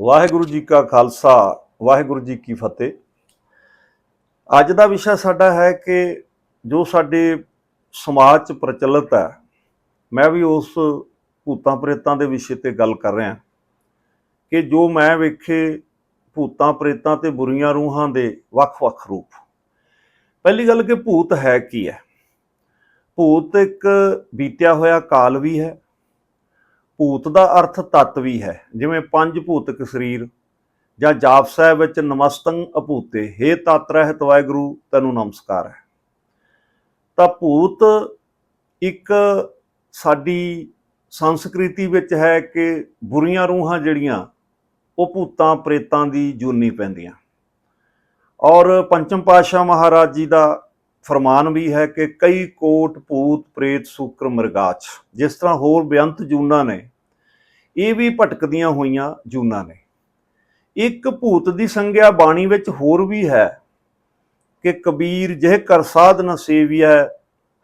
ਵਾਹਿਗੁਰੂ ਜੀ ਕਾ ਖਾਲਸਾ, ਵਾਹਿਗੁਰੂ ਜੀ ਕੀ ਫਤਿਹ। ਅੱਜ ਦਾ ਵਿਸ਼ਾ ਸਾਡਾ ਹੈ ਕਿ ਜੋ ਸਾਡੇ ਸਮਾਜ 'ਚ ਪ੍ਰਚਲਿਤ ਹੈ, ਮੈਂ ਵੀ ਉਸ ਭੂਤਾਂ ਪ੍ਰੇਤਾਂ ਦੇ ਵਿਸ਼ੇ ਤੇ ਗੱਲ ਕਰ ਰਿਹਾ ਕਿ ਜੋ ਮੈਂ ਵੇਖੇ ਭੂਤਾਂ ਪ੍ਰੇਤਾਂ ਤੇ ਬੁਰੀਆਂ ਰੂਹਾਂ ਦੇ ਵੱਖ-ਵੱਖ ਰੂਪ। ਪਹਿਲੀ ਗੱਲ ਕਿ ਭੂਤ ਹੈ ਕੀ ਹੈ? ਭੂਤ ਇੱਕ ਬੀਤਿਆ ਹੋਇਆ ਕਾਲ ਵੀ ਹੈ ਭੂਤ ਦਾ ਅਰਥ ਤਤ ਵੀ ਹੈ, ਜਿਵੇਂ ਪੰਜ ਭੂਤਕ ਸਰੀਰ ਜਾਂ ਜਾਪ ਸਾਹਿਬ ਵਿੱਚ ਨਮਸਤੰ ਅਭੂਤੇ, ਹੇ ਤਤ ਰਹਿਤ ਵਾਹਿਗੁਰੂ, ਤੈਨੂੰ ਨਮਸਕਾਰ ਹੈ। ਤਾਂ ਭੂਤ ਇੱਕ ਸਾਡੀ ਸੰਸਕ੍ਰਿਤੀ ਵਿੱਚ ਹੈ ਕਿ ਬੁਰੀਆਂ ਰੂਹਾਂ ਜਿਹੜੀਆਂ, ਉਹ ਭੂਤਾਂ ਪ੍ਰੇਤਾਂ ਦੀ ਜੂਨੀ ਪੈਂਦੀਆਂ। ਔਰ ਪੰਚਮ ਪਾਤਸ਼ਾਹ ਮਹਾਰਾਜ ਜੀ ਦਾ ਫਰਮਾਨ ਵੀ ਹੈ ਕਿ ਕਈ ਕੋਟ ਭੂਤ, ਪ੍ਰੇਤ, ਸੂਕਰ, ਮਰਗਾਚ, ਜਿਸ ਤਰ੍ਹਾਂ ਹੋਰ ਬੇਅੰਤ ਜੂਨਾਂ ਨੇ ਇਹ ਵੀ ਭਟਕਦੀਆਂ ਹੋਈਆਂ ਜੂਨਾਂ ਨੇ। ਇੱਕ ਭੂਤ ਦੀ ਸੰਗਿਆ ਬਾਣੀ ਵਿੱਚ ਹੋਰ ਵੀ ਹੈ ਕਿ ਕਬੀਰ, ਜਿਹ ਕਰ ਸਾਧ ਨ ਸੇਵੀਐ,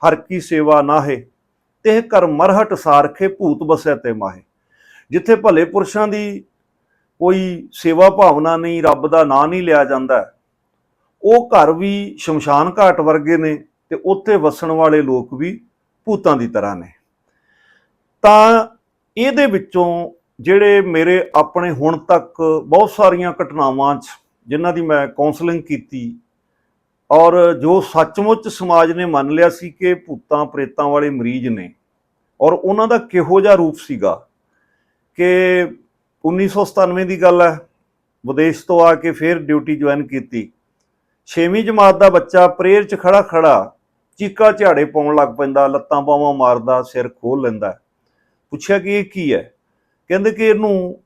ਹਰ ਕੀ ਸੇਵਾ ਨਾਹੇ ਤੇ ਕਰ ਮਰਹਟ ਸਾਰਖੇ ਭੂਤ ਬਸੈ ਤੇ ਮਾਹੇ। ਜਿੱਥੇ ਭਲੇ ਪੁਰਸ਼ਾਂ ਦੀ ਕੋਈ ਸੇਵਾ ਭਾਵਨਾ ਨਹੀਂ, ਰੱਬ ਦਾ ਨਾਂ ਨਹੀਂ ਲਿਆ ਜਾਂਦਾ, ਉਹ ਘਰ ਵੀ ਸ਼ਮਸ਼ਾਨ ਘਾਟ ਵਰਗੇ ਨੇ ਤੇ ਉੱਥੇ ਵਸਣ ਵਾਲੇ ਲੋਕ ਵੀ ਭੂਤਾਂ ਦੀ ਤਰ੍ਹਾਂ ਨੇ। ਤਾਂ ਇਹਦੇ ਵਿੱਚੋਂ ਜਿਹੜੇ ਮੇਰੇ ਆਪਣੇ ਹੁਣ ਤੱਕ ਬਹੁਤ ਸਾਰੀਆਂ ਘਟਨਾਵਾਂ 'ਚ ਜਿਨ੍ਹਾਂ ਦੀ ਮੈਂ ਕਾਉਂਸਲਿੰਗ ਕੀਤੀ ਔਰ ਜੋ ਸੱਚਮੁੱਚ ਸਮਾਜ ਨੇ ਮੰਨ ਲਿਆ ਸੀ ਕਿ ਭੂਤਾਂ ਪ੍ਰੇਤਾਂ ਵਾਲੇ ਮਰੀਜ਼ ਨੇ ਔਰ ਉਹਨਾਂ ਦਾ ਕਿਹੋ ਜਿਹਾ ਰੂਪ ਸੀਗਾ ਕਿ 1997 ਦੀ ਗੱਲ ਹੈ, ਵਿਦੇਸ਼ ਤੋਂ ਆ ਕੇ ਫਿਰ ਡਿਊਟੀ ਜੁਆਇਨ ਕੀਤੀ। ਛੇਵੀਂ ਜਮਾਤ ਦਾ ਬੱਚਾ ਪ੍ਰੇਅਰ 'ਚ ਖੜਾ ਖੜਾ ਚੀਕਾ ਝਾੜੇ ਪਾਉਣ ਲੱਗ ਪੈਂਦਾ, ਲੱਤਾਂ ਬਾਹਾਂ ਮਾਰਦਾ, ਸਿਰ ਖੋਲ ਲੈਂਦਾ। ਪੁੱਛਿਆ ਕਿ ਇਹ ਕੀ ਹੈ? ਕਹਿੰਦੇ ਕਿ ਇਹਨੂੰ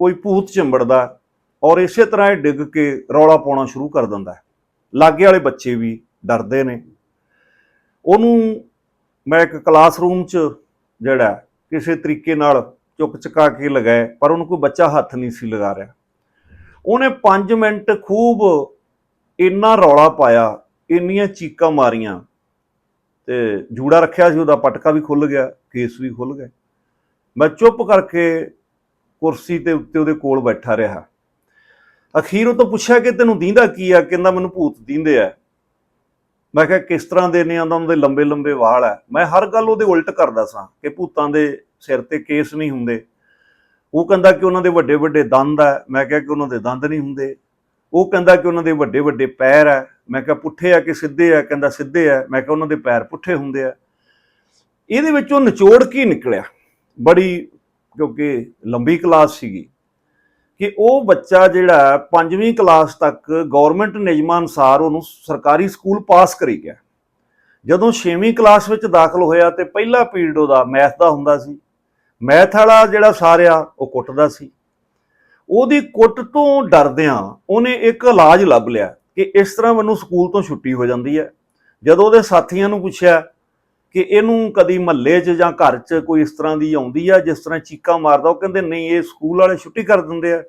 ਕੋਈ ਭੂਤ ਚਿੰਬੜਦਾ ਔਰ ਇਸੇ ਤਰ੍ਹਾਂ ਇਹ ਡਿੱਗ ਕੇ ਰੌਲਾ ਪਾਉਣਾ ਸ਼ੁਰੂ ਕਰ ਦਿੰਦਾ ਲਾਗੇ ਵਾਲੇ ਬੱਚੇ ਵੀ ਡਰਦੇ ਨੇ। ਉਹਨੂੰ ਮੈਂ ਇੱਕ ਕਲਾਸਰੂਮ 'ਚ ਜਿਹੜਾ ਕਿਸੇ ਤਰੀਕੇ ਨਾਲ ਚੁੱਕ ਚੁਕਾ ਕੇ ਲਗਾਏ ਪਰ ਉਹਨੂੰ ਕੋਈ ਬੱਚਾ ਹੱਥ ਨਹੀਂ ਸੀ ਲਗਾ ਰਿਹਾ। ਉਹਨੇ 5 ਮਿੰਟ ਖੂਬ ਇੰਨਾ ਰੌਲਾ ਪਾਇਆ, ਇੰਨੀਆਂ ਚੀਕਾਂ ਮਾਰੀਆਂ ਤੇ ਜੂੜਾ ਰੱਖਿਆ ਸੀ, ਉਹਦਾ ਪਟਕਾ ਵੀ ਖੁੱਲ ਗਿਆ, ਕੇਸ ਵੀ ਖੁੱਲ ਗਿਆ ਮੈਂ ਚੁੱਪ ਕਰਕੇ ਕੁਰਸੀ ਤੇ ਉੱਤੇ ਉਹਦੇ ਕੋਲ ਬੈਠਾ ਰਿਹਾ। ਅਖੀਰ ਉਹ ਤੋਂ ਪੁੱਛਿਆ ਕਿ ਤੈਨੂੰ ਦੀਂਦਾ ਕੀ ਆ? ਕਹਿੰਦਾ ਮੈਨੂੰ ਭੂਤ ਦੀਂਦੇ ਆ। ਮੈਂ ਕਿਹਾ, ਕਿਸ ਤਰ੍ਹਾਂ ਦੇ ਨੇ? ਆਂਦਾ ਉਹਦੇ ਲੰਬੇ ਲੰਬੇ ਵਾਲ ਆ। ਮੈਂ ਹਰ ਗੱਲ ਉਹਦੇ ਉਲਟ ਕਰਦਾ ਸਾਂ ਕਿ ਭੂਤਾਂ ਦੇ ਸਿਰ ਤੇ ਕੇਸ ਨਹੀਂ ਹੁੰਦੇ। ਉਹ ਕਹਿੰਦਾ ਕਿ ਉਹਨਾਂ ਦੇ ਵੱਡੇ ਵੱਡੇ ਦੰਦ ਆ। ਮੈਂ ਕਿਹਾ ਕਿ ਉਹਨਾਂ ਦੇ ਦੰਦ ਨਹੀਂ ਹੁੰਦੇ। ਉਹ ਕਹਿੰਦਾ ਕਿ ਉਹਨਾਂ ਦੇ ਵੱਡੇ ਵੱਡੇ ਪੈਰ ਆ। ਮੈਂ ਕਿਹਾ, ਪੁੱਠੇ ਆ ਕਿ ਸਿੱਧੇ ਆ? ਕਹਿੰਦਾ, ਸਿੱਧੇ ਆ। ਮੈਂ ਕਿਹਾ, ਉਹਨਾਂ ਦੇ ਪੈਰ ਪੁੱਠੇ ਹੁੰਦੇ ਆ। ਇਹਦੇ ਵਿੱਚੋਂ ਨਿਚੋੜ ਕੀ ਨਿਕਲਿਆ? ਬੜੀ ਕਿਉਂਕਿ ਲੰਬੀ ਕਲਾਸ ਸੀਗੀ ਕਿ ਉਹ ਬੱਚਾ ਜਿਹੜਾ ਪੰਜਵੀਂ ਕਲਾਸ ਤੱਕ ਗਵਰਨਮੈਂਟ ਨਿਯਮਾਂ ਅਨੁਸਾਰ ਉਹਨੂੰ ਸਰਕਾਰੀ ਸਕੂਲ ਪਾਸ ਕਰੀ ਗਿਆ। ਜਦੋਂ 6ਵੀਂ ਕਲਾਸ ਵਿੱਚ ਦਾਖਲ ਹੋਇਆ ਤੇ ਪਹਿਲਾ ਪੀਰੀਅਡ ਉਹਦਾ ਮੈਥ ਦਾ ਹੁੰਦਾ ਸੀ। ਮੈਥ ਵਾਲਾ ਜਿਹੜਾ ਸਾਰਿਆ, ਉਹ ਕੁੱਟਦਾ ਸੀ। ਉਹਦੀ ਕੁੱਟ ਤੋਂ ਡਰਦਿਆਂ ਉਹਨੇ ਇੱਕ ਇਲਾਜ ਲੱਭ ਲਿਆ ਕਿ ਇਸ ਤਰ੍ਹਾਂ ਮੈਨੂੰ ਸਕੂਲ ਤੋਂ ਛੁੱਟੀ ਹੋ ਜਾਂਦੀ ਹੈ। ਜਦੋਂ ਉਹਦੇ ਸਾਥੀਆਂ ਨੂੰ ਪੁੱਛਿਆ ਕਿ ਇਹਨੂੰ ਕਦੀ ਮਹੱਲੇ 'ਚ ਜਾਂ ਘਰ 'ਚ ਕੋਈ ਇਸ ਤਰ੍ਹਾਂ ਦੀ ਆਉਂਦੀ ਆ, ਜਿਸ ਤਰ੍ਹਾਂ ਚੀਕਾਂ ਮਾਰਦਾ, ਉਹ ਕਹਿੰਦੇ ਨਹੀਂ, ਇਹ ਸਕੂਲ ਵਾਲੇ ਛੁੱਟੀ ਕਰ ਦਿੰਦੇ ਆ।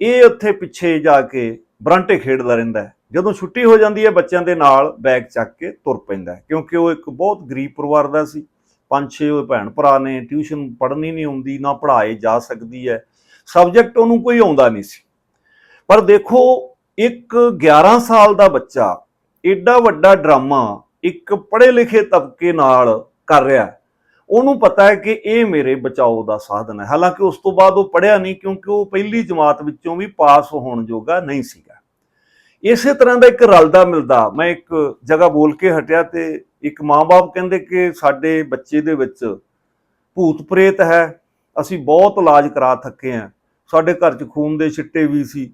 ਇਹ ਉੱਥੇ ਪਿੱਛੇ ਜਾ ਕੇ ਬਰਾਂਟੇ ਖੇਡਦਾ ਰਹਿੰਦਾ ਜਦੋਂ ਛੁੱਟੀ ਹੋ ਜਾਂਦੀ ਹੈ, ਬੱਚਿਆਂ ਦੇ ਨਾਲ ਬੈਗ ਚੱਕ ਕੇ ਤੁਰ ਪੈਂਦਾ ਕਿਉਂਕਿ ਉਹ ਇੱਕ ਬਹੁਤ ਗਰੀਬ ਪਰਿਵਾਰ ਦਾ ਸੀ। ਪੰਜ ਛੇ ਉਹ ਭੈਣ ਭਰਾ ਨੇ, ਟਿਊਸ਼ਨ ਪੜ੍ਹਨੀ ਨਹੀਂ ਆਉਂਦੀ, ਨਾ ਪੜ੍ਹਾਏ ਜਾ ਸਕਦੀ ਹੈ। ਸਬਜੈਕਟ ਉਹਨੂੰ ਕੋਈ ਆਉਂਦਾ ਨਹੀਂ ਸੀ। ਪਰ ਦੇਖੋ, ਇੱਕ 11 ਸਾਲ ਦਾ ਬੱਚਾ ਐਡਾ ਵੱਡਾ ਡਰਾਮਾ ਇੱਕ ਪੜ੍ਹੇ ਲਿਖੇ ਤਬਕੇ ਨਾਲ ਕਰ ਰਿਹਾ ਉਹਨੂੰ ਪਤਾ ਹੈ ਕਿ ਇਹ ਮੇਰੇ ਬਚਾਓ ਦਾ ਸਾਧਨ ਹੈ। ਹਾਲਾਂਕਿ ਉਸ ਤੋਂ ਬਾਅਦ ਉਹ ਪੜ੍ਹਿਆ ਨਹੀਂ ਕਿਉਂਕਿ ਉਹ ਪਹਿਲੀ ਜਮਾਤ ਵਿੱਚੋਂ ਵੀ ਪਾਸ ਹੋਣ ਜੋਗਾ ਨਹੀਂ ਸੀਗਾ। ਇਸੇ ਤਰ੍ਹਾਂ ਦਾ ਇੱਕ ਰਲਦਾ ਮਿਲਦਾ ਮੈਂ ਇੱਕ ਜਗ੍ਹਾ ਬੋਲ ਕੇ ਹਟਿਆ ਤੇ ਇੱਕ ਮਾਂ-ਬਾਪ ਕਹਿੰਦੇ ਕਿ ਸਾਡੇ ਬੱਚੇ ਦੇ ਵਿੱਚ ਭੂਤ ਪ੍ਰੇਤ ਹੈ। ਅਸੀਂ ਬਹੁਤ ਇਲਾਜ ਕਰਾ ਥੱਕੇ ਆ ਸਾਡੇ ਘਰ 'ਚ ਖੂਨ ਦੇ ਛਿੱਟੇ ਵੀ ਸੀ।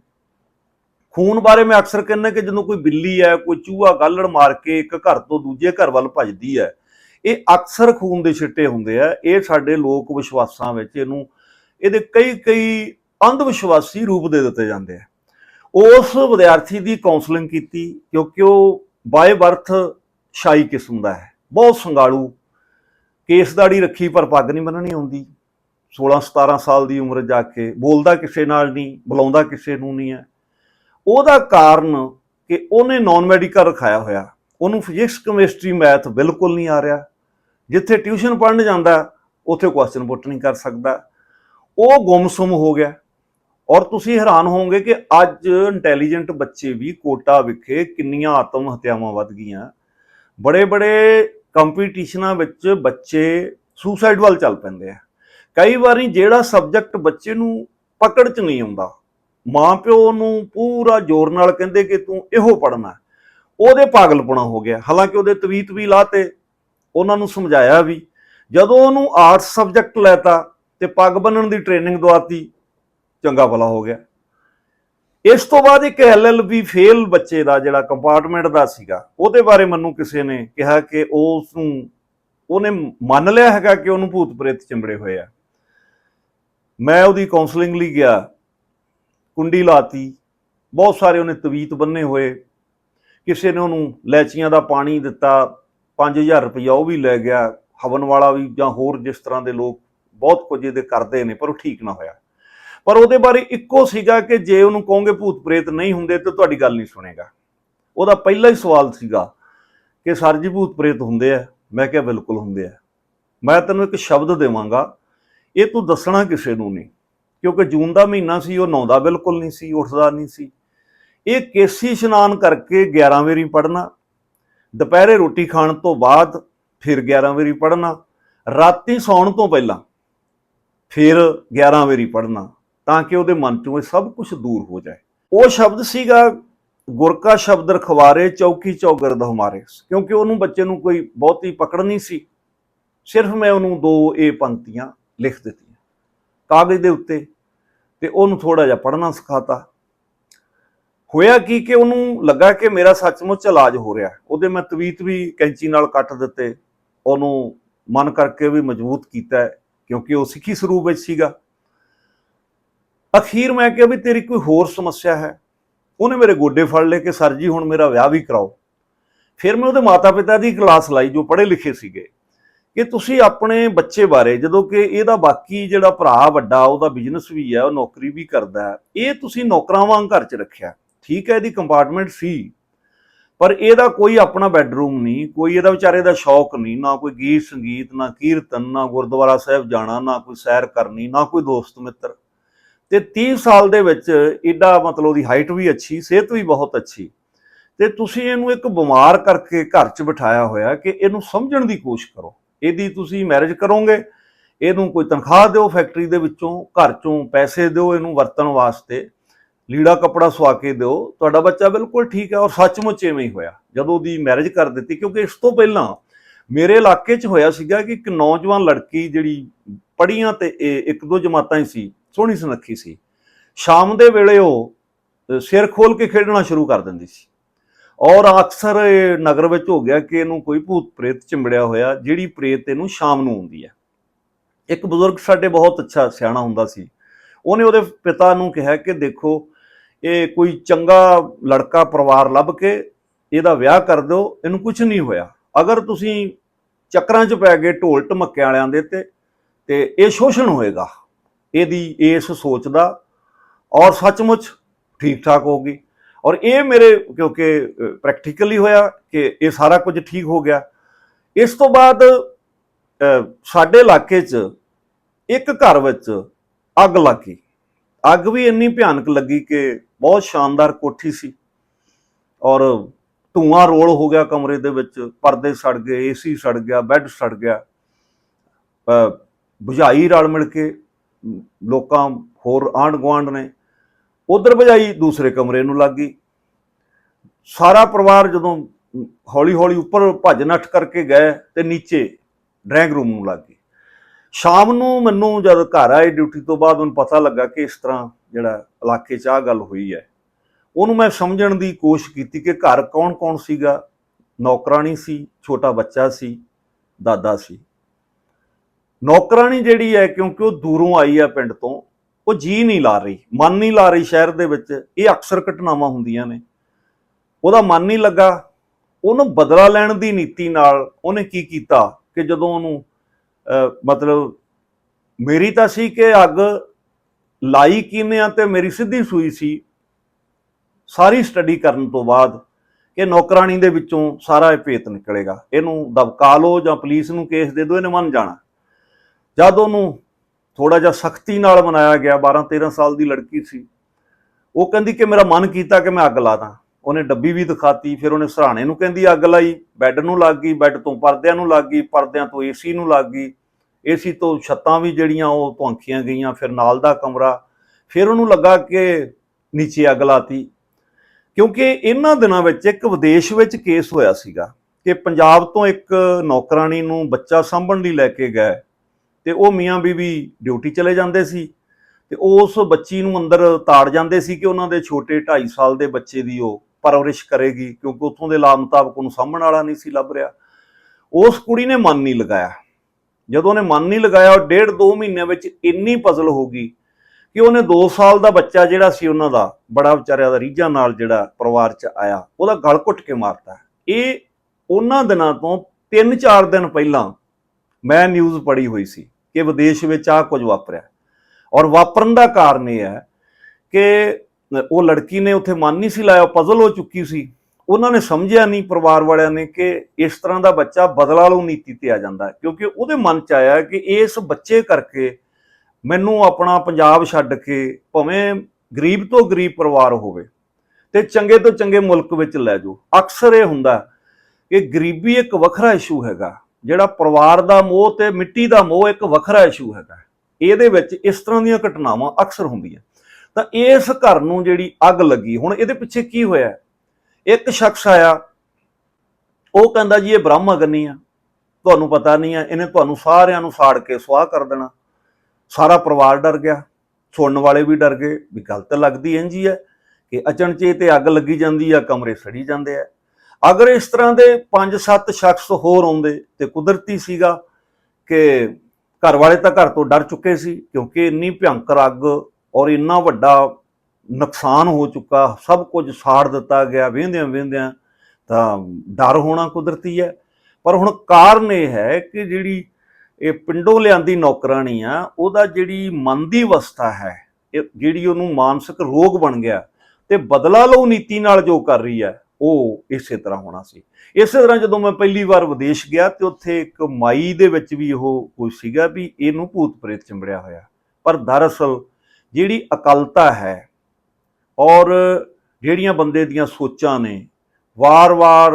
ਖੂਨ ਬਾਰੇ ਮੈਂ ਅਕਸਰ ਕਹਿੰਦਾ ਕਿ ਜਦੋਂ ਕੋਈ ਬਿੱਲੀ ਹੈ, ਕੋਈ ਚੂਹਾ ਗਾਲੜ ਮਾਰ ਕੇ ਇੱਕ ਘਰ ਤੋਂ ਦੂਜੇ ਘਰ ਵੱਲ ਭੱਜਦੀ ਹੈ, ਇਹ ਅਕਸਰ ਖੂਨ ਦੇ ਛਿੱਟੇ ਹੁੰਦੇ ਆ। ਇਹ ਸਾਡੇ ਲੋਕ ਵਿਸ਼ਵਾਸਾਂ ਵਿੱਚ ਇਹਨੂੰ, ਇਹਦੇ ਕਈ ਕਈ ਅੰਧ ਵਿਸ਼ਵਾਸੀ ਰੂਪ ਦੇ ਦਿੱਤੇ ਜਾਂਦੇ ਆ। ਉਸ ਵਿਦਿਆਰਥੀ ਦੀ ਕਾਉਂਸਲਿੰਗ ਕੀਤੀ, ਕਿਉਂਕਿ ਉਹ ਬਾਏ ਬਰਥ ਸ਼ਾਈ ਕਿਸਮ ਦਾ ਹੈ। ਬਹੁਤ ਸੰਗਾਲੂ ਕੇਸ ਦਾੜੀ ਰੱਖੀ ਪਰ ਪੱਗ ਨਹੀਂ ਬੰਨਣੀ ਆਉਂਦੀ 16 17 ਸਾਲ ਦੀ ਉਮਰ ਜਾ ਕੇ ਬੋਲਦਾ ਕਿਸੇ ਨਾਲ ਨਹੀਂ, ਬੁਲਾਉਂਦਾ ਕਿਸੇ ਨੂੰ ਨਹੀਂ ਹੈ। ਉਹਦਾ ਕਾਰਨ ਕਿ ਉਹਨੇ ਨਾਨ ਮੈਡੀਕਲ ਰਖਾਇਆ ਹੋਇਆ। ਉਹਨੂੰ ਫਿਜ਼ਿਕਸ ਕੈਮਿਸਟਰੀ ਮੈਥ ਬਿਲਕੁਲ ਨਹੀਂ ਆ ਰਿਹਾ। ਜਿੱਥੇ ਟਿਊਸ਼ਨ ਪੜ੍ਹਨ ਜਾਂਦਾ, ਉੱਥੇ ਕੁਐਸਚਨ ਪੁੱਟ ਨਹੀਂ ਕਰ ਸਕਦਾ। ਉਹ ਗੁੰਮਸੁਮ ਹੋ ਗਿਆ। ਔਰ ਤੁਸੀਂ ਹੈਰਾਨ ਹੋਵੋਗੇ ਕਿ ਅੱਜ ਇੰਟੈਲੀਜੈਂਟ ਬੱਚੇ ਵੀ ਕੋਟਾ ਵਿਖੇ ਕਿੰਨੀਆਂ ਆਤਮ ਹੱਤਿਆਵਾਂ ਵੱਧ ਗਈਆਂ। ਬੜੇ ਬੜੇ ਕੰਪੀਟੀਸ਼ਨਾਂ ਵਿੱਚ ਬੱਚੇ ਸੁਸਾਈਡ ਵੱਲ ਚੱਲ ਪੈਂਦੇ ਆ। ਕਈ ਵਾਰੀ ਜਿਹੜਾ ਸਬਜੈਕਟ ਬੱਚੇ ਨੂੰ ਪਕੜ 'ਚ ਨਹੀਂ ਆਉਂਦਾ ਮਾਂ ਪਿਓ ਨੂੰ ਪੂਰਾ ਜ਼ੋਰ ਨਾਲ ਕਹਿੰਦੇ ਕਿ ਤੂੰ ਇਹੋ ਪੜਨਾ ਉਹਦੇ ਪਾਗਲਪੁਣਾ ਹੋ ਗਿਆ। ਹਾਲਾਂਕਿ ਉਹਦੇ ਤਵੀਤ ਵੀ ਲਾਤੇ, ਉਹਨਾਂ ਨੂੰ ਸਮਝਾਇਆ ਵੀ। ਜਦੋਂ ਉਹਨੂੰ ਆਰਟਸ ਸਬਜੈਕਟ ਲੈਤਾ ਤੇ ਪੱਗ ਬੰਨਣ ਦੀ ਟ੍ਰੇਨਿੰਗ ਦਵਾਤੀ, ਚੰਗਾ ਭਲਾ ਹੋ ਗਿਆ। ਇਸ ਤੋਂ ਬਾਅਦ ਇੱਕ ਐਲਐਲਬੀ ਫੇਲ ਬੱਚੇ ਦਾ ਜਿਹੜਾ ਕੰਪਾਰਟਮੈਂਟ ਦਾ ਸੀਗਾ, ਉਹਦੇ ਬਾਰੇ ਮੈਨੂੰ ਕਿਸੇ ਨੇ ਕਿਹਾ ਕਿ ਉਸ ਨੂੰ ਉਹਨੇ ਮੰਨ ਲਿਆ ਹੈਗਾ ਕਿ ਉਹਨੂੰ ਭੂਤ ਪ੍ਰੇਤ ਚਿੰਬੜੇ ਹੋਏ ਆ। ਮੈਂ ਉਹਦੀ ਕਾਉਂਸਲਿੰਗ ਲਈ ਗਿਆ। ਕੁੰਡੀ ਲਾਤੀ, ਬਹੁਤ ਸਾਰੇ ਉਹਨੇ ਤਵੀਤ ਬੰਨੇ ਹੋਏ। ਕਿਸੇ ਨੇ ਉਹਨੂੰ ਲੈਚੀਆਂ ਦਾ ਪਾਣੀ ਦਿੱਤਾ 5000 ਰੁਪਇਆ ਉਹ ਵੀ ਲੈ ਗਿਆ। ਹਵਨ ਵਾਲਾ ਵੀ ਜਾਂ ਹੋਰ ਜਿਸ ਤਰ੍ਹਾਂ ਦੇ ਲੋਕ ਬਹੁਤ ਕੁਝ ਇਹਦੇ ਕਰਦੇ ਨੇ, ਪਰ ਉਹ ਠੀਕ ਨਾ ਹੋਇਆ। ਪਰ ਉਹਦੇ ਬਾਰੇ ਇੱਕੋ ਸੀਗਾ ਕਿ ਜੇ ਉਹਨੂੰ ਕਹੋਗੇ ਭੂਤ ਪ੍ਰੇਤ ਨਹੀਂ ਹੁੰਦੇ ਤਾਂ ਤੁਹਾਡੀ ਗੱਲ ਨਹੀਂ ਸੁਣੇਗਾ। ਉਹਦਾ ਪਹਿਲਾ ਹੀ ਸਵਾਲ ਸੀਗਾ ਕਿ ਸਰ ਜੀ ਭੂਤ ਪ੍ਰੇਤ ਹੁੰਦੇ ਆ? ਮੈਂ ਕਿਹਾ ਬਿਲਕੁਲ ਹੁੰਦੇ ਆ। ਮੈਂ ਤੈਨੂੰ ਇੱਕ ਸ਼ਬਦ ਦੇਵਾਂਗਾ, ਇਹ ਤੂੰ ਦੱਸਣਾ ਕਿਸੇ ਨੂੰ ਨਹੀਂ। ਕਿਉਂਕਿ ਜੂਨ ਦਾ ਮਹੀਨਾ ਸੀ, ਉਹ ਨੌਂਦਾ ਬਿਲਕੁਲ ਨਹੀਂ ਸੀ, ਉੱਠਦਾ ਨਹੀਂ ਸੀ। ਇਹ ਕੇਸੀ ਇਸ਼ਨਾਨ ਕਰਕੇ 11 ਵਾਰੀ ਪੜਨਾ ਦੁਪਹਿਰੇ ਰੋਟੀ ਖਾਣ ਤੋਂ ਬਾਅਦ ਫਿਰ 11 ਵਾਰੀ ਪੜਨਾ ਰਾਤੀ ਸੌਣ ਤੋਂ ਪਹਿਲਾਂ ਫਿਰ 11 ਵਾਰੀ ਪੜਨਾ ਤਾਂ ਕਿ ਉਹਦੇ ਮਨ ਚੋਂ ਇਹ ਸਭ ਕੁਝ ਦੂਰ ਹੋ ਜਾਏ। ਉਹ ਸ਼ਬਦ ਸੀਗਾ ਗੁਰਕਾ ਸ਼ਬਦ ਰਖਵਾਰੇ ਚੌਕੀ ਚੌਗਰਦ ਹਮਾਰੇ ਕਿਉਂਕਿ ਉਹਨੂੰ ਬੱਚੇ ਨੂੰ ਕੋਈ ਬਹੁਤੀ ਪਕੜ ਨਹੀਂ ਸੀ। ਸਿਰਫ ਮੈਂ ਉਹਨੂੰ ਦੋ ਇਹ ਪੰਕਤੀਆਂ ਲਿਖ ਦਿੱਤੀਆਂ। ਕਾਗਜ਼ ਦੇ ਉੱਤੇ ਤੇ ਉਹਨੂੰ ਥੋੜਾ ਜਿਹਾ ਪੜ੍ਹਨਾ ਸਿਖਾਤਾ। ਹੋਇਆ ਕੀ ਕਿ ਉਹਨੂੰ ਲੱਗਾ ਕਿ ਮੇਰਾ ਸੱਚਮੁੱਚ ਇਲਾਜ ਹੋ ਰਿਹਾ। ਉਹਦੇ ਮੈਂ ਤਵੀਤ ਵੀ ਕੈਂਚੀ ਨਾਲ ਕੱਟ ਦਿੱਤੇ। ਉਹਨੂੰ ਮਨ ਕਰਕੇ ਵੀ ਮਜ਼ਬੂਤ ਕੀਤਾ ਕਿਉਂਕਿ ਉਹ ਸਿੱਖੀ ਸਰੂਪ ਵਿੱਚ ਸੀਗਾ। ਅਖੀਰ ਮੈਂ ਕਿਹਾ ਵੀ ਤੇਰੀ ਕੋਈ ਹੋਰ ਸਮੱਸਿਆ ਹੈ? ਉਹਨੇ ਮੇਰੇ ਗੋਡੇ ਫੜ ਲਏ ਕਿ, ਸਰ ਜੀ, ਹੁਣ ਮੇਰਾ ਵਿਆਹ ਵੀ ਕਰਾਓ। ਫਿਰ ਮੈਂ ਉਹਦੇ ਮਾਤਾ-ਪਿਤਾ ਦੀ ਕਲਾਸ ਲਾਈ ਜੋ ਪੜ੍ਹੇ ਲਿਖੇ ਸੀਗੇ। ਕਿ ਤੁਸੀਂ ਆਪਣੇ ਬੱਚੇ ਬਾਰੇ, ਜਦੋਂ ਕਿ ਇਹਦਾ ਬਾਕੀ ਜਿਹੜਾ ਭਰਾ ਵੱਡਾ, ਉਹਦਾ ਬਿਜ਼ਨਸ ਵੀ ਹੈ, ਉਹ ਨੌਕਰੀ ਵੀ ਕਰਦਾ ਹੈ, ਇਹ ਤੁਸੀਂ ਨੌਕਰਾਂ ਵਾਂਗ ਘਰ 'ਚ ਰੱਖਿਆ। ਠੀਕ ਹੈ, ਇਹਦੀ ਕੰਪਾਰਟਮੈਂਟ ਸੀ, ਪਰ ਇਹਦਾ ਕੋਈ ਆਪਣਾ ਬੈੱਡਰੂਮ ਨਹੀਂ, ਕੋਈ ਇਹਦਾ ਵਿਚਾਰੇ ਦਾ ਸ਼ੌਕ ਨਹੀਂ, ਨਾ ਕੋਈ ਗੀਤ ਸੰਗੀਤ, ਨਾ ਕੀਰਤਨ, ਨਾ ਗੁਰਦੁਆਰਾ ਸਾਹਿਬ ਜਾਣਾ, ਨਾ ਕੋਈ ਸੈਰ ਕਰਨੀ, ਨਾ ਕੋਈ ਦੋਸਤ ਮਿੱਤਰ। ਤੇ 30 ਸਾਲ ਦੇ ਵਿੱਚ ਇਹਦਾ ਮਤਲਬ ਉਹਦੀ ਹਾਈਟ ਵੀ ਅੱਛੀ, ਸਿਹਤ ਵੀ ਬਹੁਤ ਅੱਛੀ। ਤੇ ਤੁਸੀਂ ਇਹਨੂੰ ਇੱਕ ਬਿਮਾਰ ਕਰਕੇ ਘਰ 'ਚ ਬਿਠਾਇਆ ਹੋਇਆ ਕਿ ਇਹਨੂੰ ਸਮਝਣ ਦੀ ਕੋਸ਼ਿਸ਼ ਕਰੋ। ਇਹਦੀ ਤੁਸੀਂ ਮੈਰਿਜ ਕਰੋਗੇ, ਇਹਨੂੰ ਕੋਈ ਤਨਖਾਹ ਦਿਓ ਫੈਕਟਰੀ ਦੇ ਵਿੱਚੋਂ, ਘਰ 'ਚੋਂ ਪੈਸੇ ਦਿਓ ਇਹਨੂੰ ਵਰਤਣ ਵਾਸਤੇ, ਲੀੜਾ ਕਪੜਾ ਸਵਾ ਕੇ ਦਿਓ, ਤੁਹਾਡਾ ਬੱਚਾ ਬਿਲਕੁਲ ਠੀਕ ਹੈ ਔਰ ਸੱਚਮੁੱਚ ਐਵੇਂ ਹੀ ਹੋਇਆ। ਜਦੋਂ ਦੀ ਮੈਰਿਜ ਕਰ ਦਿੱਤੀ, ਕਿਉਂਕਿ ਇਸ ਤੋਂ ਪਹਿਲਾਂ ਮੇਰੇ ਇਲਾਕੇ 'ਚ ਹੋਇਆ ਸੀਗਾ ਕਿ ਇੱਕ ਨੌਜਵਾਨ ਲੜਕੀ ਜਿਹੜੀ ਪੜੀਆਂ ਤੇ ਇਹ ਇੱਕ ਦੋ ਜਮਾਤਾਂ ਹੀ ਸੀ, ਸੋਹਣੀ ਸੁਨੱਖੀ ਸੀ। ਸ਼ਾਮ ਦੇ ਵੇਲੇ ਉਹ ਸਿਰ ਖੋਲ ਕੇ ਖੇਡਣਾ ਸ਼ੁਰੂ ਕਰ ਦਿੰਦੀ ਸੀ। ਔਰ ਅਕਸਰ ਇਹ ਨਗਰ ਵਿੱਚ ਹੋ ਗਿਆ ਕਿ ਇਹਨੂੰ ਕੋਈ ਭੂਤ ਪ੍ਰੇਤ ਚਿੰਬੜਿਆ ਹੋਇਆ, ਜਿਹੜੀ ਪ੍ਰੇਤ ਇਹਨੂੰ ਸ਼ਾਮ ਨੂੰ ਆਉਂਦੀ ਹੈ। ਇੱਕ ਬਜ਼ੁਰਗ ਸਾਡੇ ਬਹੁਤ ਅੱਛਾ ਸਿਆਣਾ ਹੁੰਦਾ ਸੀ। ਉਹਨੇ ਉਹਦੇ ਪਿਤਾ ਨੂੰ ਕਿਹਾ ਕਿ ਦੇਖੋ, ਇਹ ਕੋਈ ਚੰਗਾ ਲੜਕਾ ਪਰਿਵਾਰ ਲੱਭ ਕੇ ਇਹਦਾ ਵਿਆਹ ਕਰ ਦਿਓ, ਇਹਨੂੰ ਕੁਝ ਨਹੀਂ ਹੋਇਆ। ਅਗਰ ਤੁਸੀਂ ਚੱਕਰਾਂ 'ਚ ਪੈ ਗਏ ਢੋਲ ਢਮੱਕੇ ਵਾਲਿਆਂ ਦੇ ਤੇ ਤੇ ਇਹ ਸ਼ੋਸ਼ਣ ਹੋਏਗਾ। ਇਹਦੀ ਇਸ ਸੋਚ ਦਾ, ਔਰ ਸੱਚਮੁੱਚ ਠੀਕ ਠਾਕ ਹੋਗੀ ਔਰ ਇਹ ਮੇਰੇ ਕਿਉਂਕਿ ਪ੍ਰੈਕਟੀਕਲੀ ਹੋਇਆ ਕਿ ਇਹ ਸਾਰਾ ਕੁਝ ਠੀਕ ਹੋ ਗਿਆ। ਇਸ ਤੋਂ ਬਾਅਦ ਸਾਡੇ ਇਲਾਕੇ 'ਚ ਇੱਕ ਘਰ ਵਿੱਚ ਅੱਗ ਲੱਗੀ। ਅੱਗ ਵੀ ਇੰਨੀ ਭਿਆਨਕ ਲੱਗੀ ਕਿ ਬਹੁਤ ਸ਼ਾਨਦਾਰ ਕੋਠੀ ਸੀ। ਔਰ ਧੂਆਂ ਰੋਲ ਹੋ ਗਿਆ ਕਮਰੇ ਦੇ ਵਿੱਚ, ਪਰਦੇ ਸੜ ਗਏ, ਏਸੀ ਸੜ ਗਿਆ, ਬੈੱਡ ਸੜ ਗਿਆ। ਬੁਝਾਈ ਰਲ ਮਿਲ ਕੇ ਲੋਕਾਂ ਹੋਰ ਆਂਢ ਗੁਆਂਢ ਨੇ ਉਧਰ ਬੁਝਾਈ ਦੂਸਰੇ ਕਮਰੇ ਨੂੰ ਲੱਗ ਗਈ। ਸਾਰਾ ਪਰਿਵਾਰ ਜਦੋਂ ਹੌਲੀ ਹੌਲੀ ਉੱਪਰ ਭੱਜ ਨੱਠ ਕਰਕੇ ਗਏ ਤੇ ਨੀਚੇ ਡਰਾਇੰਗ ਰੂਮ ਨੂੰ ਲੱਗ ਗਈ। ਸ਼ਾਮ ਨੂੰ ਮੈਨੂੰ ਜਦ ਘਰ ਆਏ ਡਿਊਟੀ ਤੋਂ ਬਾਅਦ ਉਹਨੂੰ ਪਤਾ ਲੱਗਾ ਕਿ ਇਸ ਤਰ੍ਹਾਂ ਜਿਹੜਾ ਇਲਾਕੇ 'ਚ ਆ ਗੱਲ ਹੋਈ ਹੈ। ਉਹਨੂੰ ਮੈਂ ਸਮਝਣ ਦੀ ਕੋਸ਼ਿਸ਼ ਕੀਤੀ ਕਿ ਘਰ ਕੌਣ-ਕੌਣ ਸੀਗਾ? ਨੌਕਰਾਣੀ ਸੀ, ਛੋਟਾ ਬੱਚਾ ਸੀ, ਦਾਦਾ ਸੀ। ਨੌਕਰਾਣੀ ਜਿਹੜੀ ਹੈ ਕਿਉਂਕਿ ਉਹ ਦੂਰੋਂ ਆਈ ਹੈ ਪਿੰਡ ਤੋਂ ਉਹ ਜੀ ਨਹੀਂ ਲਾ ਰਹੀ, ਮਨ ਨਹੀਂ ਲਾ ਰਹੀ ਸ਼ਹਿਰ ਦੇ ਵਿੱਚ, ਇਹ ਅਕਸਰ ਘਟਨਾਵਾਂ ਹੁੰਦੀਆਂ ਨੇ। ਉਹਦਾ ਮਨ ਨਹੀਂ ਲੱਗਾ, ਉਹਨੂੰ ਬਦਲਾ ਲੈਣ ਦੀ ਨੀਤੀ ਨਾਲ ਉਹਨੇ ਕੀ ਕੀਤਾ ਕਿ ਜਦੋਂ ਉਹਨੂੰ ਮਤਲਬ ਮੇਰੀ ਤਾਂ ਸੀ ਕਿ ਅੱਗ ਲਾਈ ਕਿਵੇਂ ਆ ਤੇ ਮੇਰੀ ਸਿੱਧੀ ਸੂਈ ਸੀ। ਸਾਰੀ ਸਟੱਡੀ ਕਰਨ ਤੋਂ ਬਾਅਦ ਕਿ ਨੌਕਰਾਨੀ ਦੇ ਵਿੱਚੋਂ ਸਾਰਾ ਇਹ ਭੇਤ ਨਿਕਲੇਗਾ। ਇਹਨੂੰ ਦਬਕਾ ਲਓ ਜਾਂ ਪੁਲਿਸ ਨੂੰ ਕੇਸ ਦੇ ਦਿਓ, ਇਹਨੇ ਮੰਨ ਜਾਣਾ। ਜਦ ਉਹਨੂੰ ਥੋੜਾ ਜਿਹਾ ਸਖਤੀ ਨਾਲ ਮਨਾਇਆ ਗਿਆ 12 13 ਸਾਲ ਦੀ ਲੜਕੀ ਸੀ। ਉਹ ਕਹਿੰਦੀ ਕਿ ਮੇਰਾ ਮਨ ਕੀਤਾ ਕਿ ਮੈਂ ਅੱਗ ਲਾ ਦਾਂ। ਉਹਨੇ ਡੱਬੀ ਵੀ ਦਿਖਾਤੀ, ਫਿਰ ਉਹਨੇ ਸਰਾਣੇ ਨੂੰ ਕਹਿੰਦੀ ਅੱਗ ਲਾਈ, ਬੈੱਡ ਨੂੰ ਲੱਗ ਗਈ, ਬੈੱਡ ਤੋਂ ਪਰਦਿਆਂ ਨੂੰ ਲੱਗ ਗਈ, ਪਰਦਿਆਂ ਤੋਂ ਏਸੀ ਨੂੰ ਲੱਗ ਗਈ। ਏਸੀ ਤੋਂ ਛੱਤਾਂ ਵੀ ਜਿਹੜੀਆਂ ਉਹ ਧੁੰਖੀਆਂ ਗਈਆਂ, ਫਿਰ ਨਾਲ ਦਾ ਕਮਰਾ। ਫਿਰ ਉਹਨੂੰ ਲੱਗਾ ਕਿ ਨੀਚੇ ਅੱਗ ਲਾਤੀ। ਕਿਉਂਕਿ ਇਹਨਾਂ ਦਿਨਾਂ ਵਿੱਚ ਇੱਕ ਵਿਦੇਸ਼ ਵਿੱਚ ਕੇਸ ਹੋਇਆ ਸੀਗਾ ਕਿ ਪੰਜਾਬ ਤੋਂ ਇੱਕ ਨੌਕਰਾਨੀ ਨੂੰ ਬੱਚਾ ਸਾਂਭਣ ਲਈ ਲੈ ਕੇ ਗਏ। ਤੇ ਉਹ ਮੀਆਂ ਬੀਵੀ ਡਿਊਟੀ ਚਲੇ ਜਾਂਦੇ ਸੀ ਤੇ ਉਸ ਬੱਚੀ ਨੂੰ ਅੰਦਰ ਤਾੜ ਜਾਂਦੇ ਸੀ ਕਿ ਉਹਨਾਂ ਦੇ ਛੋਟੇ 2.5 ਸਾਲ ਦੇ ਬੱਚੇ ਦੀ ਉਹ ਪਰਵਰਿਸ਼ ਕਰੇਗੀ, ਕਿਉਂਕਿ ਉੱਥੋਂ ਦੇ ਲਾ ਮੁਤਾਬਕ ਉਹਨੂੰ ਸਾਹਮਣ ਵਾਲਾ ਨਹੀਂ ਸੀ ਲੱਭ ਰਿਹਾ। ਉਸ ਕੁੜੀ ਨੇ ਮਨ ਨਹੀਂ ਲਗਾਇਆ। ਜਦੋਂ ਉਹਨੇ ਮਨ ਨਹੀਂ ਲਗਾਇਆ, ਉਹ ਡੇਢ ਦੋ ਮਹੀਨਿਆਂ ਵਿੱਚ ਇੰਨੀ ਪਜ਼ਲ ਹੋ ਗਈ ਕਿ ਉਹਨੇ 2 ਸਾਲ ਦਾ ਬੱਚਾ ਜਿਹੜਾ ਸੀ ਉਹਨਾਂ ਦਾ, ਬੜਾ ਵਿਚਾਰਿਆ ਦਾ ਰੀਝਾਂ ਨਾਲ ਜਿਹੜਾ ਪਰਿਵਾਰ 'ਚ ਆਇਆ, ਉਹਦਾ ਗਲ ਘੁੱਟ ਕੇ ਮਾਰਤਾ। ਇਹ ਉਹਨਾਂ ਦਿਨਾਂ ਤੋਂ 3-4 ਦਿਨ ਪਹਿਲਾਂ ਮੈਂ ਨਿਊਜ਼ ਪੜ੍ਹੀ ਹੋਈ ਸੀ ਕਿ ਵਿਦੇਸ਼ ਵਿੱਚ ਆ ਕੁਝ ਵਾਪਰਿਆ। ਔਰ ਵਾਪਰਨ ਦਾ ਕਾਰਨ ਇਹ ਹੈ ਕਿ ਉਹ ਲੜਕੀ ਨੇ ਉੱਥੇ ਮਨ ਨਹੀਂ ਸੀ ਲਾਇਆ ਪਜ਼ਲ ਹੋ ਚੁੱਕੀ ਸੀ। ਉਹਨਾਂ ਨੇ ਸਮਝਿਆ ਨਹੀਂ ਪਰਿਵਾਰ ਵਾਲਿਆਂ ਨੇ ਕਿ ਇਸ ਤਰ੍ਹਾਂ ਦਾ ਬੱਚਾ ਬਦਲਾ ਲਓ ਨੀਤੀ ਤੇ ਆ ਜਾਂਦਾ ਕਿਉਂਕਿ ਉਹਦੇ ਮਨ 'ਚ ਆਇਆ ਕਿ ਇਸ ਬੱਚੇ ਕਰਕੇ ਮੈਨੂੰ ਆਪਣਾ ਪੰਜਾਬ ਛੱਡ ਕੇ ਭਾਵੇਂ ਗਰੀਬ ਤੋਂ ਗਰੀਬ ਪਰਿਵਾਰ ਹੋਵੇ ਤੇ ਚੰਗੇ ਤੋਂ ਚੰਗੇ ਮੁਲਕ ਵਿੱਚ ਲੈ ਜਾਓ। ਅਕਸਰ ਇਹ ਹੁੰਦਾ ਕਿ ਗਰੀਬੀ ਇੱਕ ਵੱਖਰਾ ਇਸ਼ੂ ਹੈਗਾ। ਜਿਹੜਾ ਪਰਿਵਾਰ ਦਾ ਮੋਹ ਤੇ ਮਿੱਟੀ ਦਾ ਮੋਹ ਇੱਕ ਵੱਖਰਾ ਇਸ਼ੂ ਹੈਗਾ। ਇਹਦੇ ਵਿੱਚ ਇਸ ਤਰ੍ਹਾਂ ਦੀਆਂ ਘਟਨਾਵਾਂ ਅਕਸਰ ਹੁੰਦੀਆਂ। ਤਾਂ ਇਸ ਘਰ ਨੂੰ ਜਿਹੜੀ ਅੱਗ ਲੱਗੀ, ਹੁਣ ਇਹਦੇ ਪਿੱਛੇ ਕੀ ਹੋਇਆ? ਇੱਕ ਸ਼ਖਸ ਆਇਆ। ਉਹ ਕਹਿੰਦਾ, ਜੀ, ਇਹ ਬ੍ਰਹਮ ਅਗਨੀ ਆ। ਤੁਹਾਨੂੰ ਪਤਾ ਨਹੀਂ ਆ, ਇਹਨੇ ਤੁਹਾਨੂੰ ਸਾਰਿਆਂ ਨੂੰ ਸਾੜ ਕੇ ਸੁਆਹ ਕਰ ਦੇਣਾ। ਸਾਰਾ ਪਰਿਵਾਰ ਡਰ ਗਿਆ। ਸੁਣਨ ਵਾਲੇ ਵੀ ਡਰ ਗਏ ਵੀ ਗਲਤ ਲੱਗਦੀ ਇੰਜ ਹੀ ਹੈ ਕਿ ਅਚਨਚੇ ਤੇ ਅੱਗ ਲੱਗੀ ਜਾਂਦੀ ਆ, ਕਮਰੇ ਸੜੀ ਜਾਂਦੇ ਆ। ਅਗਰ ਇਸ ਤਰ੍ਹਾਂ ਦੇ 5-7 ਸ਼ਖਸ ਹੋਰ ਆਉਂਦੇ ਤੇ ਕੁਦਰਤੀ ਸੀਗਾ ਕਿ ਘਰ ਵਾਲੇ ਤਾਂ ਘਰ ਤੋਂ ਡਰ ਚੁੱਕੇ ਸੀ, ਕਿਉਂਕਿ ਇੰਨੀ ਭਿਅੰਕਰ ਅੱਗ ਔਰ ਇੰਨਾ ਵੱਡਾ ਨੁਕਸਾਨ ਹੋ ਚੁੱਕਾ, ਸਭ ਕੁਝ ਸਾੜ ਦਿੱਤਾ ਗਿਆ ਵੇਂਦਿਆਂ ਵੇਂਦਿਆਂ ਤਾਂ ਡਰ ਹੋਣਾ ਕੁਦਰਤੀ ਹੈ। ਪਰ ਹੁਣ ਕਾਰਨ ਇਹ ਹੈ ਕਿ ਜਿਹੜੀ ਇਹ ਪਿੰਡੋਂ ਲਿਆਂਦੀ ਨੌਕਰਾਨੀ ਆ, ਉਹਦਾ ਜਿਹੜੀ ਮਨ ਦੀ ਅਵਸਥਾ ਹੈ, ਇਹ ਜਿਹੜੀ ਉਹਨੂੰ ਮਾਨਸਿਕ ਰੋਗ ਬਣ ਗਿਆ ਤੇ ਬਦਲਾ ਲਓ ਨੀਤੀ ਨਾਲ ਜੋ ਕਰ ਰਹੀ ਹੈ ਉਹ ਇਸੇ ਤਰ੍ਹਾਂ ਹੋਣਾ ਸੀ। ਇਸੇ ਤਰ੍ਹਾਂ ਜਦੋਂ ਮੈਂ ਪਹਿਲੀ ਵਾਰ ਵਿਦੇਸ਼ ਗਿਆ ਤੇ ਉੱਥੇ ਇੱਕ ਮਾਈ ਦੇ ਵਿੱਚ ਵੀ ਉਹ ਕੋਈ ਸੀਗਾ ਵੀ ਇਹਨੂੰ ਭੂਤ ਪ੍ਰੇਤ ਚਿੰਬੜਿਆ ਹੋਇਆ। ਪਰ ਦਰਅਸਲ ਜਿਹੜੀ ਅਕਲਤਾ ਹੈ ਔਰ ਜਿਹੜੀਆਂ ਬੰਦੇ ਦੀਆਂ ਸੋਚਾਂ ਨੇ, ਵਾਰ-ਵਾਰ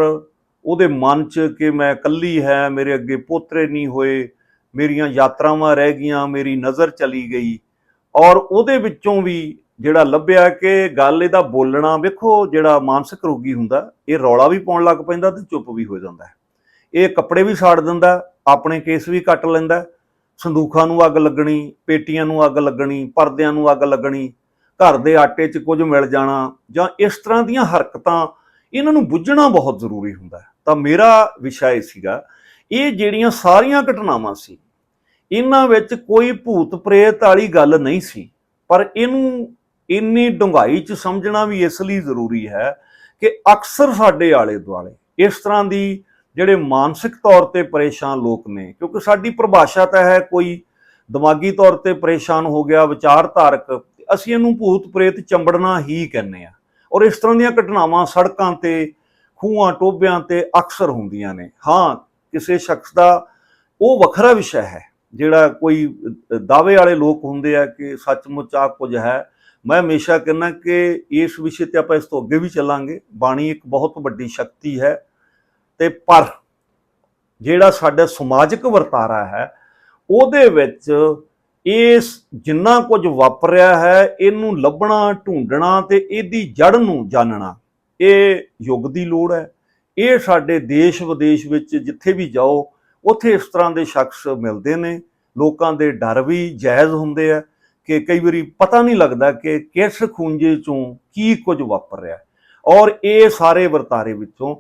ਉਹਦੇ ਮਨ 'ਚ ਕਿ ਮੈਂ ਇਕੱਲੀ ਹੈ, ਮੇਰੇ ਅੱਗੇ ਪੋਤਰੇ ਨਹੀਂ ਹੋਏ, ਮੇਰੀਆਂ ਯਾਤਰਾਵਾਂ ਰਹਿ ਗਈਆਂ, ਮੇਰੀ ਨਜ਼ਰ ਚਲੀ ਗਈ ਔਰ ਉਹਦੇ ਵਿੱਚੋਂ ਵੀ ਜਿਹੜਾ ਲੱਭਿਆ ਕਿ ਗੱਲ ਇਹਦਾ ਬੋਲਣਾ ਵੇਖੋ ਜਿਹੜਾ ਮਾਨਸਿਕ ਰੋਗੀ ਹੁੰਦਾ, ਇਹ ਰੌਲਾ ਵੀ ਪਾਉਣ ਲੱਗ ਪੈਂਦਾ ਤੇ ਚੁੱਪ ਵੀ ਹੋ ਜਾਂਦਾ ਇਹ ਕੱਪੜੇ ਵੀ ਸਾੜ ਦਿੰਦਾ, ਆਪਣੇ ਕੇਸ ਵੀ ਕੱਟ ਲੈਂਦਾ, ਸੰਦੂਖਾਂ ਨੂੰ ਅੱਗ ਲੱਗਣੀ, ਪੇਟੀਆਂ ਨੂੰ ਅੱਗ ਲੱਗਣੀ, ਪਰਦਿਆਂ ਨੂੰ ਅੱਗ ਲੱਗਣੀ, ਘਰ ਦੇ ਆਟੇ 'ਚ ਕੁਝ ਮਿਲ ਜਾਣਾ ਜਾਂ ਇਸ ਤਰ੍ਹਾਂ ਦੀਆਂ ਹਰਕਤਾਂ, ਇਹਨਾਂ ਨੂੰ ਬੁੱਝਣਾ ਬਹੁਤ ਜ਼ਰੂਰੀ ਹੁੰਦਾ ਤਾਂ ਮੇਰਾ ਵਿਸ਼ਾ ਇਹ ਸੀਗਾ, ਇਹ ਜਿਹੜੀਆਂ ਸਾਰੀਆਂ ਘਟਨਾਵਾਂ ਸੀ, ਇਹਨਾਂ ਵਿੱਚ ਕੋਈ ਭੂਤ ਪ੍ਰੇਤ ਵਾਲੀ ਗੱਲ ਨਹੀਂ ਸੀ, ਪਰ ਇਹਨੂੰ ਇੰਨੀ ਡੂੰਘਾਈ 'ਚ ਸਮਝਣਾ ਵੀ ਇਸ ਲਈ ਜ਼ਰੂਰੀ ਹੈ ਕਿ ਅਕਸਰ ਸਾਡੇ ਆਲੇ ਦੁਆਲੇ, ਇਸ ਤਰ੍ਹਾਂ ਦੀ ਜਿਹੜੇ ਮਾਨਸਿਕ ਤੌਰ ਤੇ ਪਰੇਸ਼ਾਨ ਲੋਕ ਨੇ, ਕਿਉਂਕਿ ਸਾਡੀ ਪਰਿਭਾਸ਼ਾ ਤਾਂ ਹੈ ਕੋਈ ਦਿਮਾਗੀ ਤੌਰ ਤੇ ਪਰੇਸ਼ਾਨ ਹੋ ਗਿਆ, ਵਿਚਾਰਧਾਰਕ, ਅਸੀਂ ਇਹਨੂੰ ਭੂਤ ਪ੍ਰੇਤ ਚੰਬੜਨਾ ਹੀ ਕਹਿੰਦੇ ਆ ਔਰ ਇਸ ਤਰ੍ਹਾਂ ਦੀਆਂ ਘਟਨਾਵਾਂ ਸੜਕਾਂ ਤੇ, ਖੂਹਾਂ ਟੋਬਿਆਂ ਤੇ ਅਕਸਰ ਹੁੰਦੀਆਂ ਨੇ। ਹਾਂ, ਕਿਸੇ ਸ਼ਖਸ ਦਾ ਉਹ ਵੱਖਰਾ ਵਿਸ਼ਾ ਹੈ, ਜਿਹੜਾ ਕੋਈ ਦਾਅਵੇ ਵਾਲੇ ਲੋਕ ਹੁੰਦੇ ਆ ਕਿ ਸੱਚਮੁੱਚ ਆ ਕੁਝ ਹੈ ਮੈਂ ਹਮੇਸ਼ਾ ਕਹਿੰਦਾ ਕਿ ਇਸ ਵਿਸ਼ੇ ਤੇ ਆਪਾਂ ਇਸ ਤੋਂ ਅੱਗੇ ਵੀ ਚੱਲਾਂਗੇ। ਬਾਣੀ ਇੱਕ ਬਹੁਤ ਵੱਡੀ ਸ਼ਕਤੀ ਹੈ ਤੇ ਪਰ ਜਿਹੜਾ ਸਾਡਾ ਸਮਾਜਿਕ ਵਰਤਾਰਾ ਹੈ, ਉਹਦੇ ਵਿੱਚ ਇਸ ਜਿੰਨਾ ਕੁਝ ਵਾਪਰਿਆ ਹੈ, ਇਹਨੂੰ ਲੱਭਣਾ, ਢੂੰਡਣਾ ਤੇ ਇਹਦੀ ਜੜ ਨੂੰ ਜਾਣਨਾ, ਇਹ ਯੁੱਗ ਦੀ ਲੋੜ ਹੈ। ਇਹ ਸਾਡੇ ਦੇਸ਼ ਵਿਦੇਸ਼ ਵਿੱਚ ਜਿੱਥੇ ਵੀ ਜਾਓ, ਉੱਥੇ ਇਸ ਤਰ੍ਹਾਂ ਦੇ ਸ਼ਖਸ ਮਿਲਦੇ ਨੇ। ਲੋਕਾਂ ਦੇ ਡਰ ਵੀ ਜਾਇਜ਼ ਹੁੰਦੇ ਆ। ਕਿ ਕਈ ਵਾਰੀ ਪਤਾ ਨਹੀਂ ਲੱਗਦਾ ਕਿ ਕਿਸ ਖੂੰਜੇ ਚੋਂ ਕੀ ਕੁਝ ਵਾਪਰ ਰਿਹਾ। ਔਰ ਇਹ ਸਾਰੇ ਵਰਤਾਰੇ ਵਿੱਚੋਂ,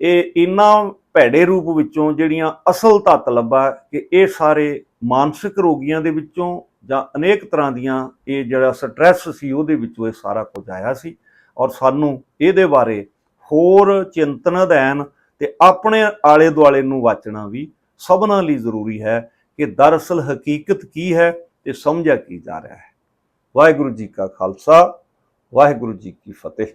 ਇਹ ਇਨ੍ਹਾਂ ਭੈੜੇ ਰੂਪ ਵਿੱਚੋਂ ਜਿਹੜੀਆਂ ਅਸਲ ਤੱਤ ਲੱਭਾ ਕਿ ਇਹ ਸਾਰੇ ਮਾਨਸਿਕ ਰੋਗੀਆਂ ਦੇ ਵਿੱਚੋਂ ਜਾਂ ਅਨੇਕ ਤਰ੍ਹਾਂ ਦੀਆਂ ਇਹ ਜਿਹੜਾ ਸਟ੍ਰੈਸ ਸੀ ਉਹਦੇ ਵਿੱਚੋਂ ਇਹ ਸਾਰਾ ਕੁਝ ਆਇਆ ਸੀ। ਔਰ ਸਾਨੂੰ ਇਹਦੇ ਬਾਰੇ ਹੋਰ ਚਿੰਤਨ ਅਧੈਨ ਤੇ ਆਪਣੇ ਆਲੇ ਦੁਆਲੇ ਨੂੰ ਵਾਚਣਾ ਵੀ ਸਭਨਾਂ ਲਈ ਜ਼ਰੂਰੀ ਹੈ ਕਿ ਦਰਅਸਲ ਹਕੀਕਤ ਕੀ ਹੈ ਤੇ ਸਮਝਿਆ ਕੀ ਜਾ ਰਿਹਾ ਹੈ? ਵਾਹਿਗੁਰੂ ਜੀ ਕਾ ਖਾਲਸਾ ਵਾਹਿਗੁਰੂ ਜੀ ਕੀ ਫਤਿਹ।